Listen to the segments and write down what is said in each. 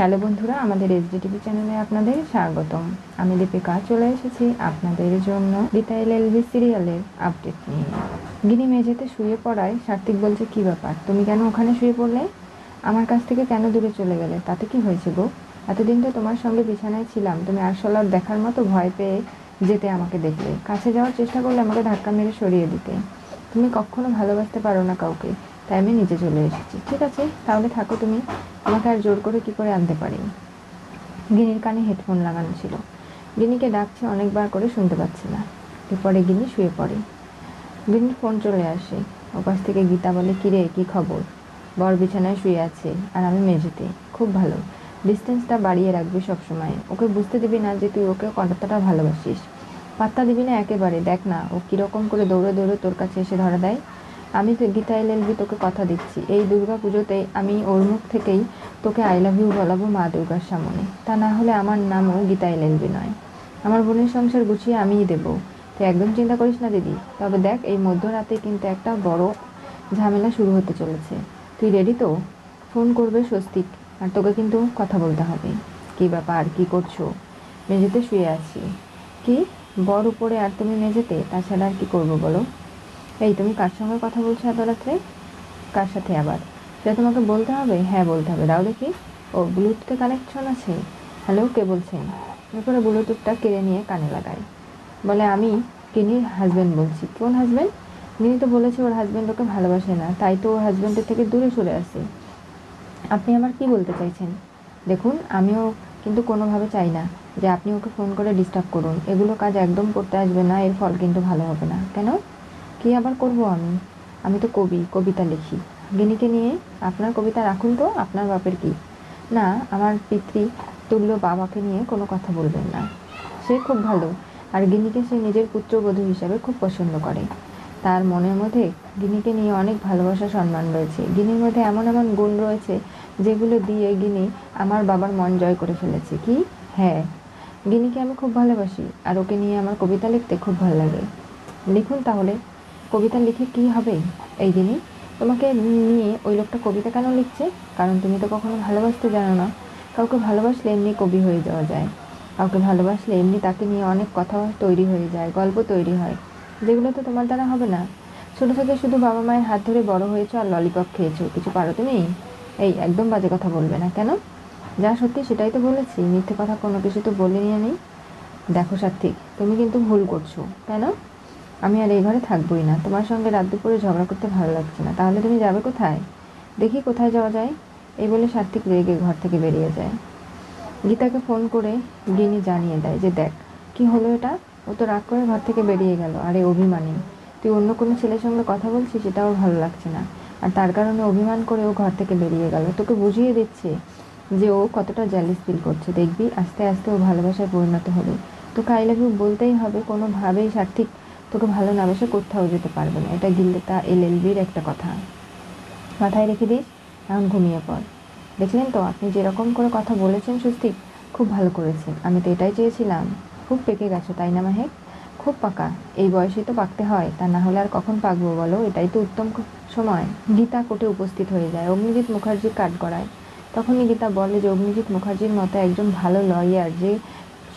Hello বন্ধুরা, আমাদের SDTV চ্যানেলে আপনাদের স্বাগতম। আমি দীপিকা চলে এসেছি আপনাদের জন্য গীতা এলএলবি সিরিয়ালের আপডেট নিয়ে। গিনি মেঝেতে শুয়ে পড়ায়, সার্থিক বলছে, কি ব্যাপার? তুমি কেন ওখানে শুয়ে পড়লে? আমার কাছ থেকে কেন দূরে চলে গেলে? তাতে কি হয়েছে গো? এতদিন তো তোমার সঙ্গে বিছানায় ছিলাম। তুমি আরশোলার দেখার মতো ভয় পেয়ে যেতে আমাকে দেখলে। কাছে যাওয়ার চেষ্টা করলে আমাকে ধাক্কা মেরে সরিয়ে দিতে। তুমি কখনো ভালোবাসতে পারো না কাউকে। তাই আমি নিচে চলে এসেছি। ঠিক আছে? তাহলে থাকো তুমি। আমাকে আর জোর করে কি করে আনতে পারি? গিনির কানে হেডফোন লাগানো ছিল। গিনিকে ডাকছে, অনেকবার করে শুনতে পাচ্ছে না। এরপরে গিনি শুয়ে পড়ে। গিনির ফোন চলে আসে। ওপাশ থেকে গীতা বলে, কিরে, কি খবর? বর বিছানায় শুয়ে আছে আর আমি মেঝেতে। খুব ভালো। ডিস্টেন্সটা বাড়িয়ে রাখবি সবসময়। ওকে বুঝতে দিবি না যে তুই ওকে কতটা ভালোবাসিস। পাত্তা দিবি না একেবারে। দেখ না, ও কীরকম করে দৌড়ে দৌড়ে তোর কাছে এসে ধরা দেয়। আমি তো গীতা এলএলবি তোকে কথা দিচ্ছি। এই দুর্গা পুজোতে আমি ওর মুখ থেকেই তোকে আই লাভ ইউ বলাবো মা দুর্গার সামনে। তা না হলে আমার নামও গীতা এলএলবি নয়। আমার বোনের সংসার গুছিয়ে আমিই দেবো। তুই একদম চিন্তা করিস না দিদি। তবে দেখ, এই মধ্যরাতে কিন্তু একটা বড় ঝামেলা শুরু হতে চলেছে। তুই রেডি তো? ফোন করবে স্বস্তিক। আর তোকে কিন্তু কথা বলতে হবে। কি ব্যাপার? কি করছ? মেঝেতে শুয়ে আছি। কি? বর উপরে আর তুমি মেঝেতে? তাছাড়া আর কি করব বলো? এই তুমি কার সঙ্গে কথা বলছো এত রাত্রে? কার সাথে আবার? সেটা তোমাকে বলতে হবে? হ্যাঁ বলতে হবে। দাও দেখি। ও ব্লুটুথে কানেকশন আছে? হ্যালো কে বলছেন এরপরে ব্লুটুথটা কেড়ে নিয়ে কানে লাগাই বলে, আমি কিনির হাজব্যান্ড বলছি। কোন হাজব্যান্ড গিনি তো বলেছে ওর হাজব্যান্ড ওকে ভালোবাসে না। তাই তো ওর হাজব্যান্ডের থেকে দূরে সরে আসে আপনি আমার কি বলতে চাইছেন? দেখুন, আমিও কিন্তু কোনোভাবে চাই না যে আপনি ওকে ফোন করে ডিস্টার্ব করুন। এগুলো কাজ একদম করতে আসবে না। এর ফল কিন্তু ভালো হবে না। কেন? কি আবার করব আমি? আমি তো কবি, কবিতা লিখি। গিনিকে নিয়ে, আপনার কবিতা রাখুন তো, আপনার বাপের কি? না, আমার পিতৃ তুল্য বাবাকে নিয়ে কোনো কথা বলবেন না। সে খুব ভালো, আর গিনিকে সে নিজের পুত্রবধূ হিসাবে খুব পছন্দ করে। তার মনের মধ্যে গিনিকে নিয়ে অনেক ভালোবাসা, সম্মান রয়েছে। গিনির মধ্যে এমন এমন গুণ রয়েছে যেগুলো দিয়ে গিনি আমার বাবার মন জয় করে ফেলেছে। কি? হ্যাঁ। গিনিকে আমি খুব ভালোবাসি, আর ওকে নিয়ে আমার কবিতা লিখতে খুব ভালো লাগে। লিখুন তাহলে। কবিতা লিখে কি হবে এই দিনই তোমাকে নিয়ে ওই লোকটা কবিতা কেন লিখছে? কারণ তুমি তো কখনো ভালোবাসতে জানো না। কাউকে ভালোবাসলে এমনি কবি হয়ে যাওয়া যায়। কাউকে ভালোবাসলে এমনি তাকে নিয়ে অনেক কথা তৈরি হয়ে যায়, গল্প তৈরি হয়। যেগুলো তো তোমার দ্বারা হবে না। ছোটো থেকে শুধু বাবা মায়ের হাত ধরে বড় হয়েছো আর ললিপপ খেয়েছো। কিছু পারো তুমি? এই একদম বাজে কথা বলবে না। কেন? যা সত্যি সেটাই তো বলেছি। মিথ্যে কথা কোনো কিছু তো বলে নিয়ে নেই দেখো সাত্বিক, তুমি কিন্তু ভুল করছ। কেন? আমি আর এই ঘরে থাকবোই না। তোমার সঙ্গে রাত দুপুরে ঝগড়া করতে ভালো লাগছে না। তাহলে তুমি যাবে কোথায়? দেখি কোথায় যাওয়া যায়। এই বলে সাত্বিক রেগে ঘর থেকে বেরিয়ে যায়। গীতাকে ফোন করে গিনি জানিয়ে দেয় যে, দেখ, কি হলো এটা? ও তো রাগ করে ঘর থেকে বেরিয়ে গেল। আরে, অভিমানী। তুই অন্য কোনো ছেলের সঙ্গে কথা বলছিস? সেটাও ভালো লাগছে না। আর তার কারণে অভিমান করে ও ঘর থেকে বেরিয়ে গেল। তোকে বুঝিয়ে দিচ্ছে যে ও কতটা জ্যালিস ফিল করছে। দেখবি, আস্তে আস্তে ও ভালোবাসায় পরিণত হবে। তোকে আই লাভ ইউ বলতেই হবে। কোনোভাবেই সার্থিক তোকে ভালো না বেসে কোথাও যেতে পারবে না। এটা গিলতা এল এল বির একটা কথা। মাথায় রেখে দিস, এখন ঘুমিয়ে পড়। দেখলেন তো, আপনি যেরকম করে কথা বলেছেন স্বস্তিক খুব ভালো করেছেন। আমি তো এটাই চেয়েছিলাম। খুব পেকে গেছো, তাই না মাহেক? খুব পাকা। এই বয়সে তো পাকতে হয়। তা না হলে আর কখন পাকবো বলো? এটাই তো উত্তম সময়। গীতা কোর্টে উপস্থিত হয়ে যায়। অগ্নিজিৎ মুখার্জি কাঠ গড়ায়। তখনই গীতা বলে যে, অগ্নিজিৎ মুখার্জির মতো একজন ভালো লয়ার যে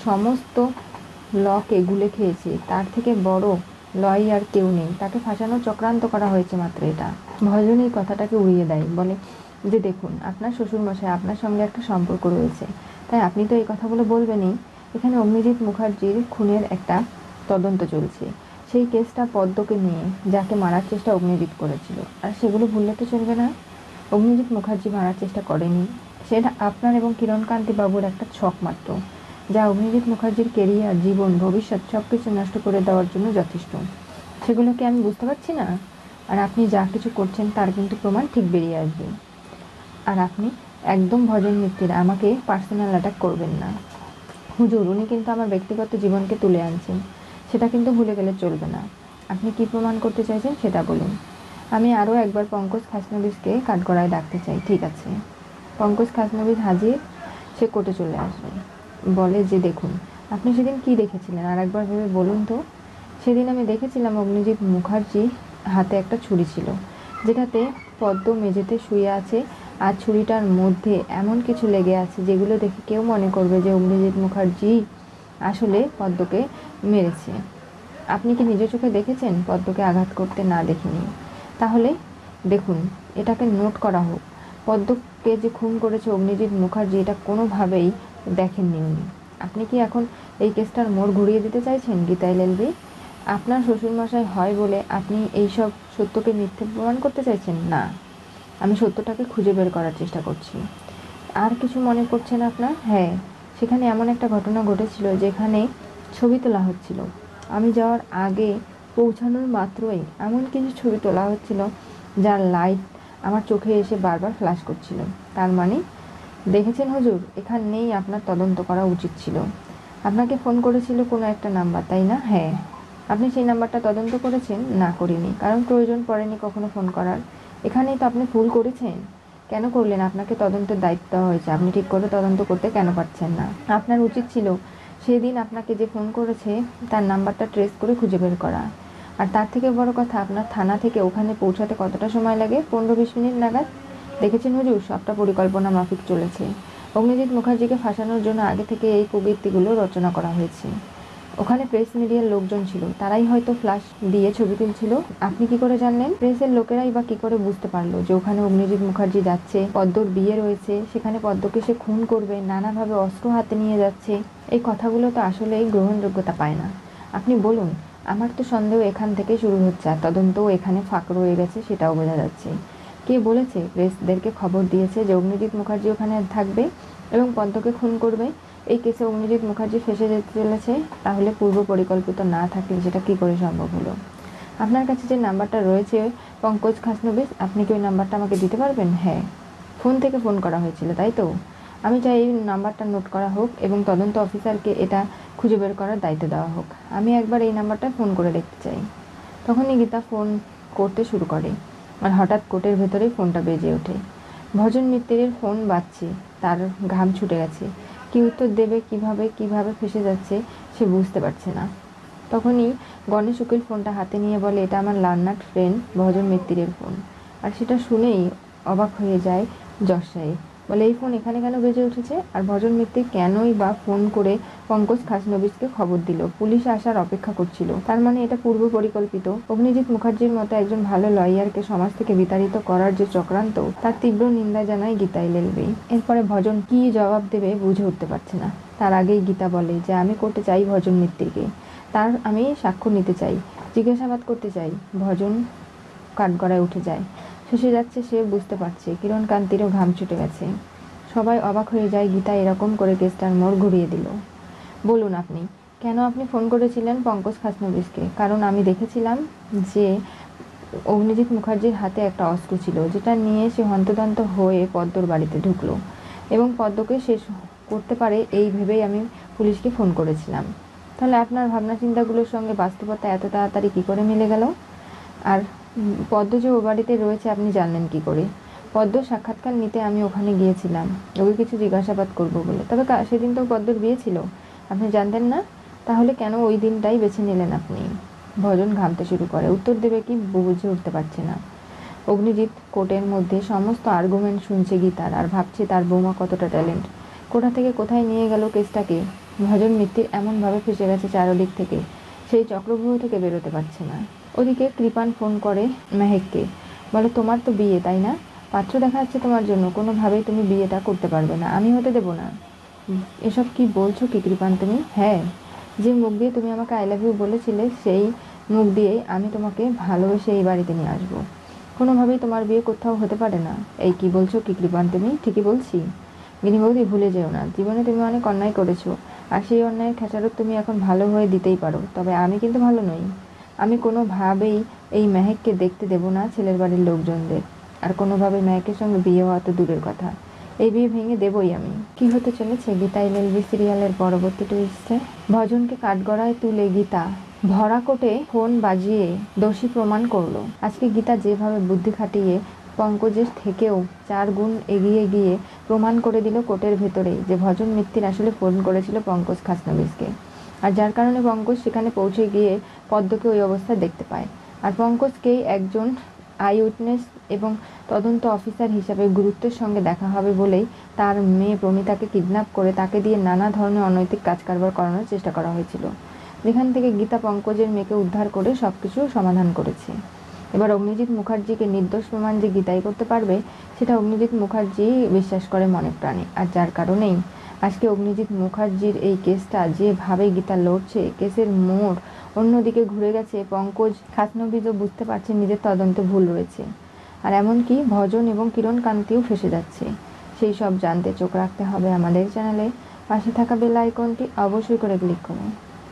সমস্ত লকে গুলে খেয়েছে। তার থেকে বড় লয় আর কেউ নেই। তাকে ফাঁসানোর চক্রান্ত করা হয়েছে মাত্র এটা। ভজন এই কথাটাকে উড়িয়ে দেয়। বলে, যে দেখুন, আপনার শ্বশুরমশাই আপনার সঙ্গে একটা সম্পর্ক রয়েছে। তাই আপনি তো এই কথাগুলো বলবেনই। এখানে অগ্নিজিৎ মুখার্জির খুনের একটা তদন্ত চলছে। সেই কেসটা পদ্মকে নিয়ে, যাকে মারার চেষ্টা অগ্নিজিৎ করেছিল। আর সেগুলো ভুললে তো চলবে না। অগ্নিজিৎ মুখার্জি মারার চেষ্টা করেনি। সেটা আপনার এবং কিরণকান্তি বাবুর একটা ছক মাত্র। যা অগ্নিজিৎ মুখার্জির কেরিয়ার, জীবন, ভবিষ্যৎ সব কিছু নষ্ট করে দেওয়ার জন্য যথেষ্ট। সেগুলো কি আমি বুঝতে পারছি না। আর আপনি যা কিছু করছেন তার কিন্তু প্রমাণ ঠিক বেরিয়ে আসবে। আর আপনি একদম ভজন মিত্তির আমাকে পার্সোনাল অ্যাটাক করবেন না। হুজুর, উনি কিন্তু আমার ব্যক্তিগত জীবনকে তুলে আনছেন। সেটা কিন্তু ভুলে গেলে চলবে না। আপনি কি প্রমাণ করতে চাইছেন সেটা বলুন। আমি আরও একবার পঙ্কজ খাসনবিসকে কাঠগড়ায় ডাকতে চাই। ঠিক আছে। পঙ্কজ খাসনবিস হাজির, সে কোর্টে চলে আসবে। বলে যে, দেখুন, আপনি সেদিন কি দেখেছিলেন? আর একবার ভেবে বলুন তো। সেদিন আমি দেখেছিলাম অগ্নিজিৎ মুখার্জি হাতে একটা ছুরি ছিল, যেটাতে পদ্ম মেঝেতে শুয়ে আছে আর ছুরিটার মধ্যে এমন কিছু লেগে আছে যেগুলো দেখে কেউ মনে করবে যে, অগ্নিজিৎ মুখার্জি আসলে পদ্মকে মেরেছে। আপনি কি নিজ চোখে দেখেছেন পদ্মকে আঘাত করতে না দেখিনি? তাহলে দেখুন, এটাকে নোট করা হোক। পদ্মকে যে খুন করেছে অগ্নিজিৎ মুখার্জি, এটা কোনোভাবেই দেখেননি উনি। আপনি কি এখন এই কেসটার মোড় ঘুরিয়ে দিতে চাইছেন, গীতা এলএলবি আপনার শ্বশুরমশাই হয় বলে আপনি এইসব সত্যকে মিথ্যে প্রমাণ করতে চাইছেন? না। আমি সত্যটাকে খুঁজে বের করার চেষ্টা করছি। আর কিছু মনে পড়ছে না আপনার? হ্যাঁ সেখানে এমন একটা ঘটনা ঘটেছিল যেখানে ছবি তোলা হচ্ছিল। আমি যাওয়ার আগে পৌঁছানোর মাত্রই এমন কিছু ছবি তোলা হচ্ছিল যার লাইট আমার চোখে এসে বারবার ফ্ল্যাশ করছিল। তার মানে দেখেছেন হুজুর? এখান নেই আপনার তদন্ত করা উচিত ছিল। আপনাকে ফোন করেছিল কোনো একটা নাম্বার, তাই না? হ্যাঁ। আপনি সেই নাম্বারটা তদন্ত করেছেন? না, করিনি। কারণ প্রয়োজন পড়েনি কখনো ফোন করার। এখানেই তো আপনি ভুল করেছেন। কেন করলেন? আপনাকে তদন্তের দায়িত্ব হয়েছে। আপনি ঠিক করে তদন্ত করতে কেন পারছেন না? আপনার উচিত ছিল সেদিন আপনাকে যে ফোন করেছে, তার নাম্বারটা ট্রেস করে খুঁজে বের করা। আর তার থেকে বড় কথা, আপনার থানা থেকে ওখানে পৌঁছাতে কতটা সময় লাগে? পনেরো বিশ মিনিট নাগাদ? দেখেছেন হুজুর? সবটা পরিকল্পনা মাফিক চলেছে। অগ্নিজিৎ মুখার্জিকে ফাঁসানোর জন্য আগে থেকে এই কুবৃত্তিগুলো রচনা করা হয়েছে। ওখানে প্রেস মিডিয়ার লোকজন ছিল। তারাই হয়তো ফ্ল্যাশ দিয়ে ছবি তুলছিল। আপনি কি করে জানলেন? প্রেসের লোকেরাই বা কি করে বুঝতে পারল যে ওখানে অগ্নিজিৎ মুখার্জি যাচ্ছে, পদ্মর বিয়ে রয়েছে, সেখানে পদ্মকে সে খুন করবে নানাভাবে অস্ত্র হাতে নিয়ে যাচ্ছে। এই কথাগুলো তো আসলেই গ্রহণযোগ্যতা পায় না। আপনি বলুন, আমার তো সন্দেহ এখান থেকে শুরু হচ্ছে আর তদন্তও এখানে ফাঁক রয়ে গেছে, সেটাও বোঝা যাচ্ছে। কে বলেছে? প্রেসদেরকে খবর দিয়েছে যে অগ্নিজিৎ মুখার্জি ওখানে থাকবে এবং পদ্মকে খুন করবে। এই কেসে অগ্নিজিৎ মুখার্জি ফেসে যেতে চলেছে, তাহলে পূর্ব পরিকল্পিত না থাকলে সেটা কি করে সম্ভব হলো? আপনার কাছে যে নাম্বারটা রয়েছে, পঙ্কজ খাসনবিস, আপনি কি ওই নাম্বারটা আমাকে দিতে পারবেন? হ্যাঁ। ফোন থেকে ফোন করা হয়েছিল, তাই তো? আমি চাই এই নাম্বারটা নোট করা হোক এবং তদন্ত অফিসারকে এটা খুঁজে বের করার দায়িত্ব দেওয়া হোক। আমি একবার এই নাম্বারটা ফোন করে দেখতে চাই। তখনই গীতা ফোন করতে শুরু করে। আর হঠাৎ কোটের ভেতরে ফোনটা বেজে ওঠে। ভজন মিত্রের ফোন বাজছে, তার ঘাম ছুটে গেছে। কি উত্তর দেবে, কীভাবে কীভাবে ফেসে যাচ্ছে, সে বুঝতে পারছে না। তখনই গণেশ উকিল ফোনটা হাতে নিয়ে বলে, এটা আমার লার্নার ফ্রেন্ড ভজন মিত্তিরের ফোন। আর সেটা শুনেই অবাক হয়ে যায় যশ সাহেব। বলে, এই ফোন এখানে কেন বেজে উঠেছে? আর ভজন মিত্তির কেনই বা ফোন করে পঙ্কজ খাসনবিসকে খবর দিল? পুলিশ আসার অপেক্ষা করছিল। তার মানে এটা পূর্ব পরিকল্পিত। অগ্নিজিৎ মুখার্জির মতো একজন ভালো লয়ারকে সমাজ থেকে বিতাড়িত করার যে চক্রান্ত, তার তীব্র নিন্দা জানায় গীতাই লেলবি। এরপরে ভজন কি জবাব দেবে বুঝে উঠতে পারছে না। তার আগেই গীতা বলে যে, আমি করতে চাই ভজন মিত্তিরকে তার আমি সাক্ষ্য নিতে চাই, জিজ্ঞাসাবাদ করতে চাই, ভজন কাঠগড়ায় উঠে যায়। শেষে যাচ্ছে, সে বুঝতে পারছে। কিরণ কান্তিরও ঘাম ছুটে গেছে। সবাই অবাক হয়ে যায়, গীতা এরকম করে কেসটার মোড় ঘুরিয়ে দিল। বলুন আপনি, কেন আপনি ফোন করেছিলেন পঙ্কজ খাসনবিসকে? কারণ আমি দেখেছিলাম যে অগ্নিজিৎ মুখার্জির হাতে একটা অস্ত্র ছিল, যেটা নিয়ে সে হন্তদন্ত হয়ে পদ্মর বাড়িতে ঢুকলো। এবং পদ্মকে শেষ করতে পারে এই ভেবেই আমি পুলিশকে ফোন করেছিলাম। তাহলে আপনার ভাবনা চিন্তাগুলোর সঙ্গে বাস্তবতা এত তাড়াতাড়ি কী করে মিলে গেল? আর পদ্ম যে ও বাড়িতে রয়েছে, আপনি জানলেন কি করে? পদ্ম সাক্ষাৎকার নিতে আমি ওখানে গিয়েছিলাম। ওকে কিছু জিজ্ঞাসাবাদ করব বলে। তবে সেদিন তো পদ্মর বিয়ে ছিল। আপনি জানতেন না? তাহলে কেন ওই দিনটাই বেছে নিলেন আপনি? ভজন ঘামতে শুরু করে। উত্তর দেবে কি? বুঝে উঠতে পারছে না। অগ্নিজিৎ কোর্টের মধ্যে সমস্ত আর্গুমেন্ট শুনছে গীতার, আর ভাবছে তার বৌমা কতটা ট্যালেন্ট কোথা থেকে কোথায় নিয়ে গেল কেসটাকে? ভজন মিত্তির এমনভাবে ফেসে গেছে চারদিক থেকে। সেই চক্রব্যূহ থেকে বেরোতে পারছে না। ওদিকে কৃপান ফোন করে মেহেককে, বলে, তোমার তো বিয়ে, তাই না? পাত্র দেখা যাচ্ছে তোমার জন্য, কোনোভাবেই তুমি বিয়েটা করতে পারবে না। আমি হতে দেবো না। এসব কি বলছো কি কৃপান তুমি? হ্যাঁ যে মুখ দিয়ে তুমি আমাকে আই লাভ ইউ বলেছিলে, সেই মুখ দিয়েই আমি তোমাকে ভালোবেসে এই বাড়িতে নিয়ে আসব। কোনোভাবেই তোমার বিয়ে কোথাও হতে পারে না। এই কি বলছো কি কৃপান তুমি? ঠিকই বলছি। গিনি বৌদি ভুলে যেও না। জীবনে তুমি অনেক অন্যায় করেছ। আর সেই অন্যায়ের খেসারত তুমি এখন ভালো হয়ে দিতেই পারো। তবে আমি কিন্তু ভালো নই। আমি কোনোভাবেই এই মেহেককে দেখতে দেব না ছেলের বাড়ির লোকজনদের। আর কোনোভাবে মেহেকের সঙ্গে বিয়ে হওয়া তো দূরের কথা। এই বিয়ে ভেঙে দেবই আমি। কি হতে চলেছে? গীতা এলএলবি সিরিয়ালের পরবর্তী টুইস্টে ভজনকে কাঠগড়ায় তুলে গীতা। ভরা কোটে ফোন বাজিয়ে দোষী প্রমাণ করল। আজকে গীতা যেভাবে বুদ্ধি খাটিয়ে পঙ্কজের থেকেও চার গুণ এগিয়ে গিয়ে প্রমাণ করে দিল কোর্টের ভেতরেই যে ভজন মিত্তির আসলে ফোন করেছিল পঙ্কজ খাসনবিসকে। আর যার কারণে পঙ্কজ সেখানে পৌঁছে গিয়ে পদ্মকে ওই অবস্থায় দেখতে পায়। আর পঙ্কজকেই একজন আই উইটনেস এবং তদন্ত অফিসার হিসাবে গুরুত্বের সঙ্গে দেখা হবে বলেই তার মেয়ে প্রমিতাকে কিডন্যাপ করে তাকে দিয়ে নানা ধরনের অনৈতিক কাজ কারবার করানোর চেষ্টা করা হয়েছিল। যেখান থেকে গীতা পঙ্কজের মেয়েকে উদ্ধার করে সব কিছু সমাধান করেছে। এবার অগ্নিজিৎ মুখার্জিকে নির্দোষ প্রমাণ যে গীতাই করতে পারবে, সেটা অগ্নিজিৎ মুখার্জি বিশ্বাস করে মনে প্রাণে। আর যার কারণেই আজকে অগ্নিজিৎ মুখার্জির এই কেসটা, যেভাবে গীতা লড়ছে, কেসের মোড় অন্যদিকে ঘুরে গেছে, পঙ্কজ খাসনবিজও বুঝতে পারছে নিজের তদন্তে ভুল রয়েছে। আর এমনকি ভজন এবং কিরণ কান্তিও ফেসে যাচ্ছে। সেই সব জানতে চোখ রাখতে হবে আমাদের চ্যানেলে। পাশে থাকা বেল আইকনটি অবশ্যই করে ক্লিক করুন।